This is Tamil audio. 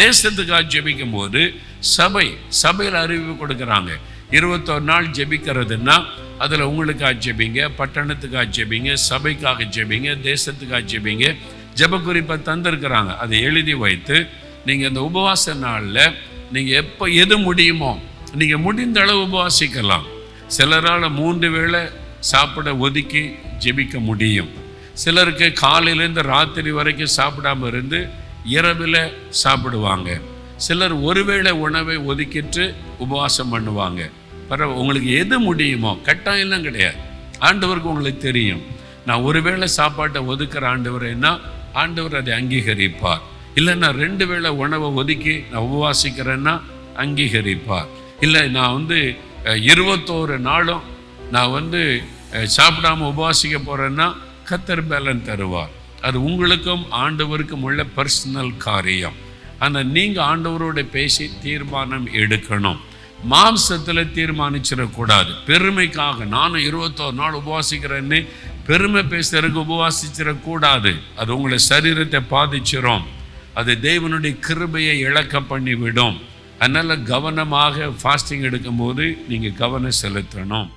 தேசத்துக்காக ஜெபிக்கும் போது சபை சபையில் அறிவிப்பு கொடுக்குறாங்க. இருபத்தொரு நாள் ஜெபிக்கிறதுன்னா அதில் உங்களுக்காக ஜெபிங்க பட்டணத்துக்காக ஜெபிங்க சபைக்காக ஜெபிங்க தேசத்துக்காக ஜெபிங்க. ஜெப குறிப்பை தந்திருக்கிறாங்க. அதை எழுதி வைத்து நீங்கள் இந்த உபவாச நாளில் நீங்கள் எப்போ எது முடியுமோ நீங்கள் முடிந்த அளவு உபவாசிக்கலாம். சிலரால் மூன்று வேளை சாப்பிட ஒதுக்கி ஜெபிக்க முடியும். சிலருக்கு காலையிலேருந்து ராத்திரி வரைக்கும் சாப்பிடாம இருந்து இரவில் சாப்பிடுவாங்க. சிலர் ஒருவேளை உணவை ஒதுக்கிட்டு உபவாசம் பண்ணுவாங்க. பரவ உங்களுக்கு எது முடியுமோ கட்டாயம்லாம் கிடையாது. ஆண்டவருக்கு உங்களுக்கு தெரியும். நான் ஒருவேளை சாப்பாட்டை ஒதுக்கிற ஆண்டவரைன்னா ஆண்டவர் அதை அங்கீகரிப்பார். இல்லை நான் ரெண்டு வேளை உணவை ஒதுக்கி நான் உபவாசிக்கிறேன்னா அங்கீகரிப்பார். இல்லை நான் வந்து இருபத்தோரு நாளும் நான் வந்து சாப்பிடாமல் சாப்பிடாம உபவாசிக்க போகிறேன்னா கத்தர் பேலன் தருவார். அது உங்களுக்கும் ஆண்டவருக்கும் உள்ள பர்சனல் காரியம். ஆனால் நீங்கள் ஆண்டவரோட பேசி தீர்மானம் எடுக்கணும். மாம்சத்தில் தீர்மானிச்சிடக்கூடாது. பெருமைக்காக நானும் இருபத்தோரு நாள் உபவாசிக்கிறேன்னு பெருமை பேசுறதுக்கு உபவாசிச்சிடக்கூடாது. அது உங்களை சரீரத்தை பாதிச்சிடும் அது தேவனுடைய கிருபையை இழக்க பண்ணிவிடும். அதனால் கவனமாக ஃபாஸ்டிங் எடுக்கும்போது நீங்கள் கவனம் செலுத்தணும்.